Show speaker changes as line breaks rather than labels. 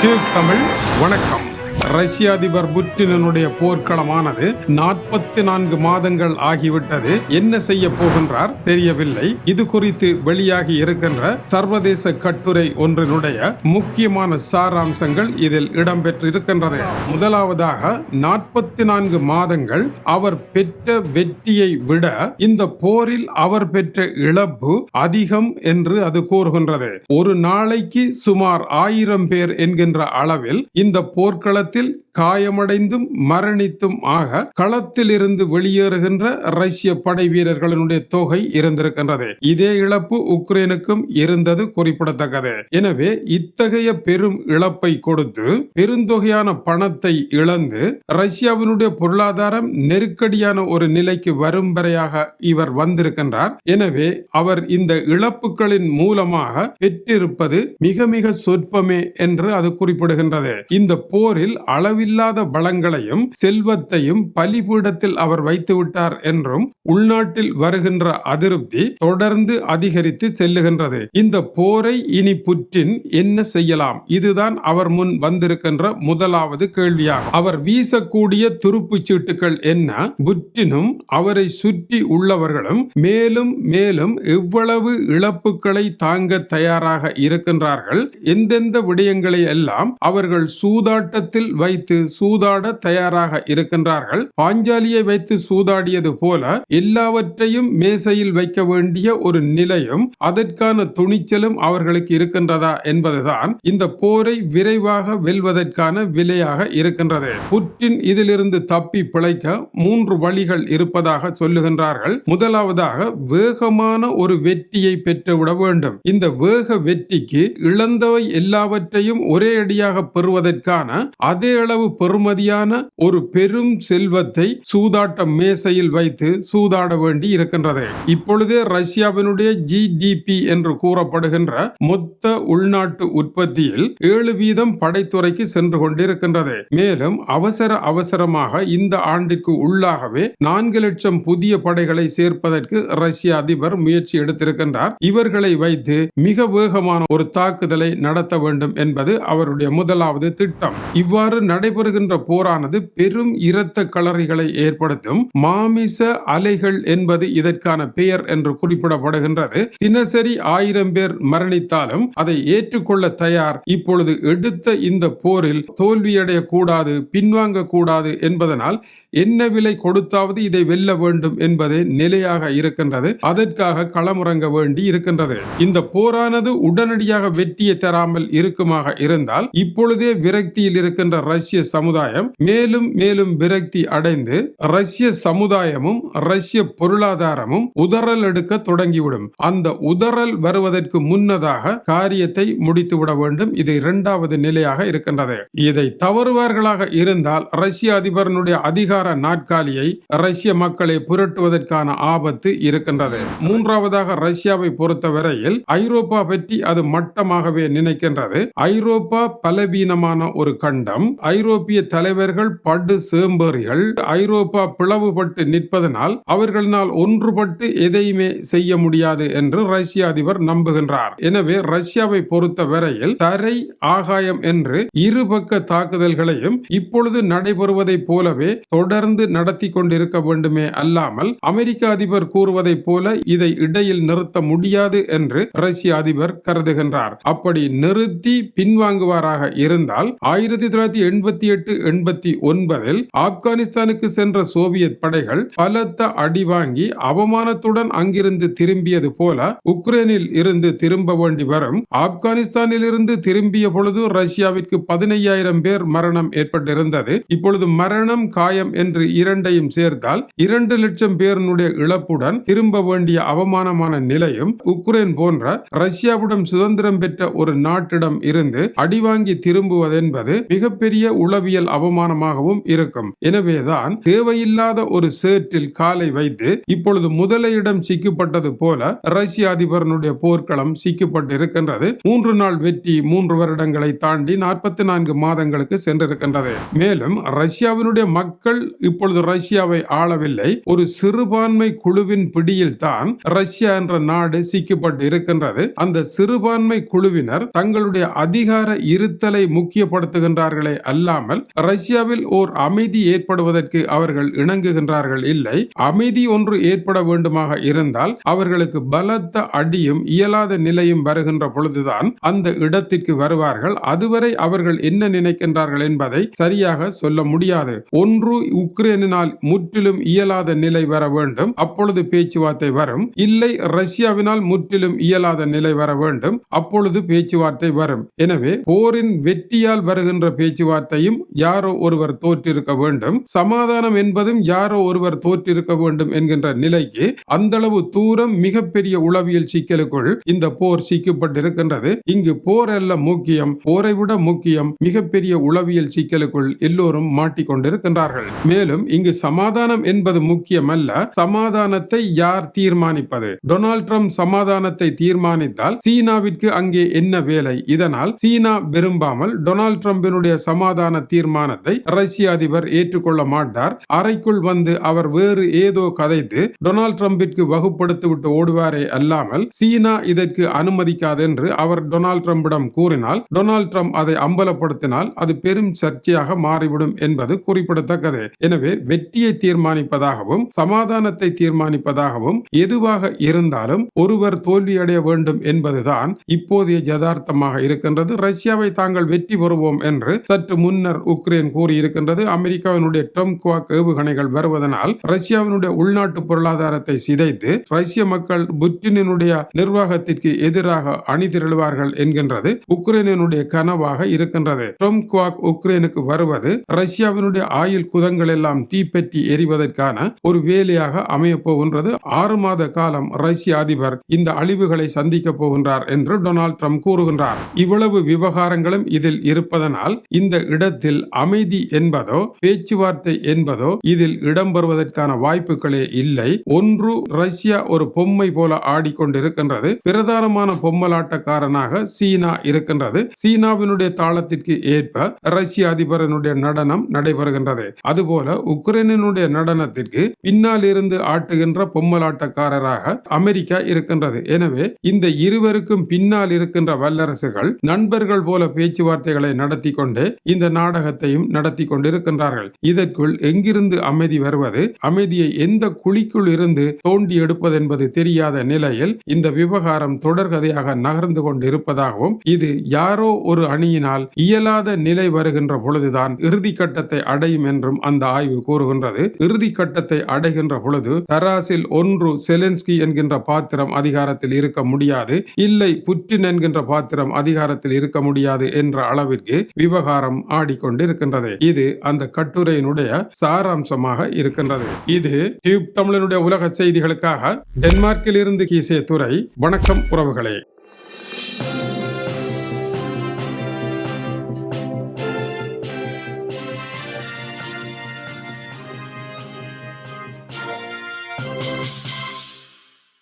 Cube Tamil. வணக்கம். ரஷ்ய அதிபர் புட்டினனுடைய போர்க்களமானது நாற்பத்தி நான்கு மாதங்கள் ஆகிவிட்டது. என்ன செய்ய போகின்றார் தெரியவில்லை. இது குறித்து வெளியாகி இருக்கின்ற சர்வதேச கட்டுரை ஒன்றினுடைய முக்கியமான சாராம்சங்கள் இதில் இடம்பெற்றிருக்கின்றது முதலாவதாக நாற்பத்தி நான்கு மாதங்கள் அவர் பெற்ற வெற்றியை விட இந்த போரில் அவர் பெற்ற இழப்பு அதிகம் என்று அது கூறுகின்றது. ஒரு நாளைக்கு சுமார் ஆயிரம் பேர் என்கின்ற அளவில் இந்த போர்க்கள நேரத்தில் காயமடைந்தும் மரணித்தும் ஆக களத்தில் இருந்து வெளியேறுகின்ற ரஷ்ய படை வீரர்களினுடைய தொகை இருந்திருக்கின்றது. இதே இழப்பு உக்ரைனுக்கும் இருந்தது குறிப்பிடத்தக்கது. எனவே இத்தகைய பெரும் இழப்பை கொடுத்து பெருந்தொகையான பணத்தை இழந்து ரஷ்யாவினுடைய பொருளாதாரம் நெருக்கடியான ஒரு நிலைக்கு வரும் வரையாக இவர் வந்திருக்கின்றார். எனவே அவர் இந்த இழப்புகளின் மூலமாக பெற்றிருப்பது மிக மிக சொற்பமே என்று அது குறிப்பிடுகின்றது. இந்த போரில் அளவில்லாத பலங்களையும் செல்வத்தையும் பலிபீடத்தில் அவர் வைத்துவிட்டார் என்றும் உள்நாட்டில் வருகின்ற அதிருப்தி தொடர்ந்து அதிகரித்து செல்லுகின்றது. இந்த போரை இனி புற்றின் என்ன செய்யலாம்? இதுதான் அவர் முன் வந்திருக்கின்ற முதலாவது கேள்வியாகும். அவர் வீசக்கூடிய துருப்புச் சீட்டுகள் என்ன? புற்றினும் அவரை சுற்றி உள்ளவர்களும் மேலும் மேலும் எவ்வளவு இழப்புகளை தாங்க தயாராக இருக்கின்றார்கள்? எந்தெந்த விடயங்களை எல்லாம் அவர்கள் சூதாட்டத்தில் வைத்து சூதாட தயாராக இருக்கின்றார்கள். பாஞ்சாலியை வைத்து சூதாடியது போல எல்லாவற்றையும் மேசையில் வைக்க வேண்டிய ஒரு நிலையும் அதற்கான துணிச்சலும் அவர்களுக்கு இருக்கின்றதா என்பதுதான் இந்த போரை விரைவாக வெல்வதற்கான விலையாக இருக்கின்றது. புற்றின் இதிலிருந்து தப்பி பிழைக்க மூன்று வழிகள் இருப்பதாக சொல்லுகின்றார்கள். முதலாவதாக வேகமான ஒரு வெற்றியை பெற்றுவிட வேண்டும். இந்த வேக வெற்றிக்கு இழந்தவை எல்லாவற்றையும் ஒரே அடியாக பெறுவதற்கான அதே அளவு பெறுமதியான ஒரு பெரும் செல்வத்தை சூதாட்ட மேசையில் வைத்து சூதாட வேண்டி இருக்கின்றது. இப்பொழுதே ரஷ்யாவினுடைய ஜிடிபி என்று கூறப்படுகின்ற மொத்த உள்நாட்டு உற்பத்தியில் ஏழு வீதம் படைத்துறைக்கு சென்று கொண்டிருக்கின்றது. மேலும் அவசர அவசரமாக இந்த ஆண்டிற்கு உள்ளாகவே நான்கு லட்சம் புதிய படைகளை சேர்ப்பதற்கு ரஷ்ய அதிபர் முயற்சி எடுத்திருக்கின்றார். இவர்களை வைத்து மிக வேகமான ஒரு தாக்குதலை நடத்த வேண்டும் என்பது அவருடைய முதலாவது திட்டம். இவ்வாறு நடைபெறுகின்ற போரானது பெரும் இரத்த களறிகளை ஏற்படுத்தும் மாமிச அலைகள் என்பது இதற்கான பெயர் என்று குறிப்பிடப்படுகின்றது. தினசரி ஆயிரம் பேர் மரணித்தாலும் அதை ஏற்றுக்கொள்ள தயார். இப்பொழுது எடுத்த இந்த போரில் தோல்வியடைய கூடாது பின்வாங்க கூடாது என்பதனால் என்ன விலை கொடுத்தாவது இதை வெல்ல வேண்டும் என்பதே நிலையாக இருக்கின்றது. அதற்காக களமுறங்க வேண்டி இருக்கின்றது. இந்த போரானது உடனடியாக வெற்றியை தராமல் இருக்குமாக இருந்தால் இப்பொழுதே விரக்தியில் இருக்கின்ற ரஷ்ய சமுதாயம் மேலும் மேலும் விரக்தி அடைந்து ரஷ்ய சமுதாயமும் ரஷ்ய பொருளாதாரமும் உதறல் எடுக்க தொடங்கிவிடும். அந்த உதறல் வருவதற்கு முன்னதாக காரியத்தை முடித்துவிட வேண்டும். இது இரண்டாவது நிலையாக இருக்கின்றது. இதை தவறுவார்களாக இருந்தால் ரஷ்ய அதிபரனுடைய அதிகார நாற்காலியை ரஷ்ய மக்களை புரட்டுவதற்கான ஆபத்து இருக்கின்றது. மூன்றாவதாக ரஷ்யாவை பொறுத்தவரையில் ஐரோப்பா பற்றி அது மட்டமாகவே நினைக்கின்றது. ஐரோப்பா பலவீனமான ஒரு கண்டம். ஐரோப்பிய தலைவர்கள் படு சேம்பேறிகள் ஐரோப்பா பிளவுபட்டு நிற்பதனால் அவர்களினால் ஒன்றுபட்டு எதையுமே செய்ய முடியாது என்று ரஷ்ய அதிபர் நம்புகின்றார். எனவே ரஷ்யாவை பொறுத்த வரையில் தரை ஆகாயம் என்று இருபக்க தாக்குதல்களையும் இப்பொழுது நடைபெறுவதைப் போலவே தொடர் தொடர்ந்து நடத்தி கொண்டிருக்க வேண்டுமே அல்லாமல் அமெரிக்க அதிபர் கூறுவதைப் போல இதை இடையில் நிறுத்த முடியாது என்று ரஷ்ய அதிபர் கருதுகின்றார். அப்படி நிறுத்தி பின்வாங்குவாராக இருந்தால் ஆயிரத்தி தொள்ளாயிரத்தி எண்பத்தி எட்டு எண்பத்தி ஒன்பதில் ஆப்கானிஸ்தானுக்கு சென்ற சோவியத் படைகள் பலத்த அடி வாங்கி அவமானத்துடன் அங்கிருந்து திரும்பியது போல உக்ரைனில் இருந்து திரும்ப வேண்டி வரும். ஆப்கானிஸ்தானில் இருந்து திரும்பிய பொழுது ரஷ்யாவிற்கு பதினையாயிரம் பேர் மரணம் ஏற்பட்டிருந்தது. இப்பொழுது மரணம் காயம் என்று இரண்டையும் சேர்த்தால் இரண்டு லட்சம் பேரினுடைய இழப்புடன் திரும்ப வேண்டிய அவமானமான நிலையும் உக்ரைன் போன்ற ரஷ்யாவிடம் சுதந்திரம் பெற்ற ஒரு நாட்டிடம் இருந்து அடிவாங்கி திரும்புவதென்பது மிக மிகப்பெரிய உளவியல் அவமானமாகவும் இருக்கும். எனவேதான் தேவையில்லாத ஒரு சேற்றில் காலை வைத்து இப்பொழுது முதலையிடம் சிக்கப்பட்டது போல ரஷ்ய அதிபரனுடைய போர்க்களம் சிக்கப்பட்டிருக்கின்றது. மூன்று நாள் வெற்றி மூன்று வருடங்களை தாண்டி நாற்பத்தி நான்கு மாதங்களுக்கு சென்றிருக்கின்றது. மேலும் ரஷ்யாவினுடைய மக்கள் இப்பொழுது ரஷ்யாவை ஆளவில்லை. ஒரு சிறுபான்மை குழுவின் பிடியில் தான் ரஷ்யா என்ற நாடு சிக்கப்பட்டு இருக்கின்றது. அந்த சிறுபான்மை குழுவினர் தங்களுடைய அதிகார இருத்தலை முக்கியப்படுத்துகின்றார்களே அல்லாமல் ரஷ்யாவில் ஓர் அமைதி ஏற்படுவதற்கு அவர்கள் இணங்குகின்றார்கள் இல்லை. அமைதி ஒன்று ஏற்பட வேண்டுமாக இருந்தால் அவர்களுக்கு பலத்த அடியும் இயலாத நிலையும் வருகின்ற பொழுதுதான் அந்த இடத்திற்கு வருவார்கள். அதுவரை அவர்கள் என்ன நினைக்கின்றார்கள் என்பதை சரியாக சொல்ல முடியாது. ஒன்று உக்ரைனினால் முற்றிலும் இயலாத நிலை வர வேண்டும். அப்பொழுது பேச்சுவார்த்தை வரும். இல்லை ரஷ்யாவினால் முற்றிலும் இயலாத நிலை வர வேண்டும். அப்பொழுது பேச்சுவார்த்தை வரும். எனவே போரின் வெற்றியால் வருகின்ற பேச்சுவார்த்தையும் யாரோ ஒருவர் தோற்றிருக்க வேண்டும். சமாதானம் என்பதும் யாரோ ஒருவர் தோற்றிருக்க வேண்டும் என்கின்ற நிலைக்கு அந்தளவு தூரம் மிகப்பெரிய உளவியல் சிக்கலுக்குள் இந்த போர் சிக்கப்பட்டிருக்கின்றது. இங்கு போர் அல்ல முக்கியம். போரை விட முக்கியம் மிகப்பெரிய உளவியல் சிக்கலுக்குள் எல்லோரும் மாட்டிக்கொண்டிருக்கின்றார்கள். மேலும் இங்கு சமாதானம் என்பது முக்கியமல்ல சமாதானத்தை யார் தீர்மானிப்பது? டொனால்ட் ட்ரம்ப் சமாதானத்தை தீர்மானித்தால் சீனாவிற்கு அங்கே என்ன வேலை? இதனால் சீனா விரும்பாமல் டொனால்ட் ட்ரம்பினுடைய சமாதான தீர்மானத்தை ரஷ்ய அதிபர் ஏற்றுக்கொள்ள மாட்டார். அறைக்குள் வந்து அவர் வேறு ஏதோ கதைத்து டொனால்ட் ட்ரம்பிற்கு வகுப்படுத்தி விட்டு ஓடுவாரே அல்லாமல் சீனா இதற்கு அனுமதிக்காது என்று அவர் டொனால்ட் ட்ரம்பிடம் கூறினால் டொனால்ட் ட்ரம்ப் அதை அம்பலப்படுத்தினால் அது பெரும் சர்ச்சையாக மாறிவிடும் என்பது குறிப்பிடத்தக்கது. எனவே வெற்றியை தீர்மானிப்பதாகவும் சமாதானத்தை தீர்மானிப்பதாகவும் எதுவாக இருந்தாலும் ஒருவர் தோல்வியடைய வேண்டும் என்பதுதான் இப்போதைய யதார்த்தமாக இருக்கின்றது. ரஷ்யாவை தாங்கள் வெற்றி பெறுவோம் என்று சற்று முன்னர் உக்ரைன் கூறியிருக்கின்றது. அமெரிக்காவினுடைய ட்ரம்ப் குவாக் ஏவுகணைகள் வருவதனால் ரஷ்யாவினுடைய உள்நாட்டு பொருளாதாரத்தை சிதைத்து ரஷ்ய மக்கள் புட்டினுடைய நிர்வாகத்திற்கு எதிராக அணிதிரளுவார்கள் என்கின்றது உக்ரைனினுடைய கனவாக இருக்கின்றது. டொம் குவாக் உக்ரைனுக்கு வருவது ரஷ்யாவினுடைய ஆயுள் குதங்கள் எல்லாம் தீப்பற்றி எரிவதற்கான ஒரு வேலையாக அமைய போகின்றது. ஆறு மாத காலம் ரஷ்ய அதிபர் இந்த அழிவுகளை சந்திக்க போகின்றார் என்று டொனால்ட் ட்ரம்ப் கூறுகின்றார். இவ்வளவு விவகாரங்களும் இதில் இருப்பதனால் இந்த இடத்தில் அமைதி என்பதோ பேச்சுவார்த்தை என்பதோ இதில் இடம்பெறுவதற்கான வாய்ப்புகளே இல்லை. ஒன்று ரஷ்யா ஒரு பொம்மை போல ஆடிக்கொண்டிருக்கின்றது. பிரதானமான பொம்மலாட்டக்காரனாக சீனா இருக்கின்றது. சீனாவினுடைய தாளத்திற்கு ஏற்ப ரஷ்ய அதிபரனுடைய நடனம் நடைபெறுகின்றது. அதுபோல போல உக்ரைனினுடைய நடனத்திற்கு பின்னால் இருந்து ஆட்டுகின்ற பொம்மலாட்டக்காரராக அமெரிக்கா இருக்கின்றது. எனவே இந்த இருவருக்கும் பின்னால் இருக்கின்ற வல்லரசுகள் நண்பர்கள் போல பேச்சுவார்த்தைகளை நடத்தி கொண்டு இந்த நாடகத்தையும் நடத்தி கொண்டிருக்கின்றார்கள் இதற்குள் எங்கிருந்து அமைதி வருவது அமைதியை எந்த குழிக்குள் இருந்து தோண்டி எடுப்பது என்பது தெரியாத நிலையில் இந்த விவகாரம் தொடர்கதையாக நகர்ந்து கொண்டிருப்பதாகவும் இது யாரோ ஒரு அணியினால் இயலாத நிலை வருகின்ற பொழுதுதான் இறுதி கட்டத்தை அடையும் என்றும் அந்த ஆய்வு கூறுகின்றது. இறுதி கட்டத்தை அடைகின்ற பொழுது தராசில் ஒன்று செலென்ஸ்கி என்கின்ற பாத்திரம் அதிகாரத்தில் இருக்க முடியாது. இல்லை புட்டின் என்கின்ற பாத்திரம் அதிகாரத்தில் இருக்க முடியாது என்ற அளவிற்கு விவகாரம் ஆடிக்கொண்டிருக்கின்றது. இது அந்த கட்டுரையினுடைய சாராம்சமாக இருக்கின்றது. இது டியூப் தமிழனுடைய உலக செய்திகளுக்காக டென்மார்க்கில் இருந்து கீசே துறை வணக்கம் உறவுகளே.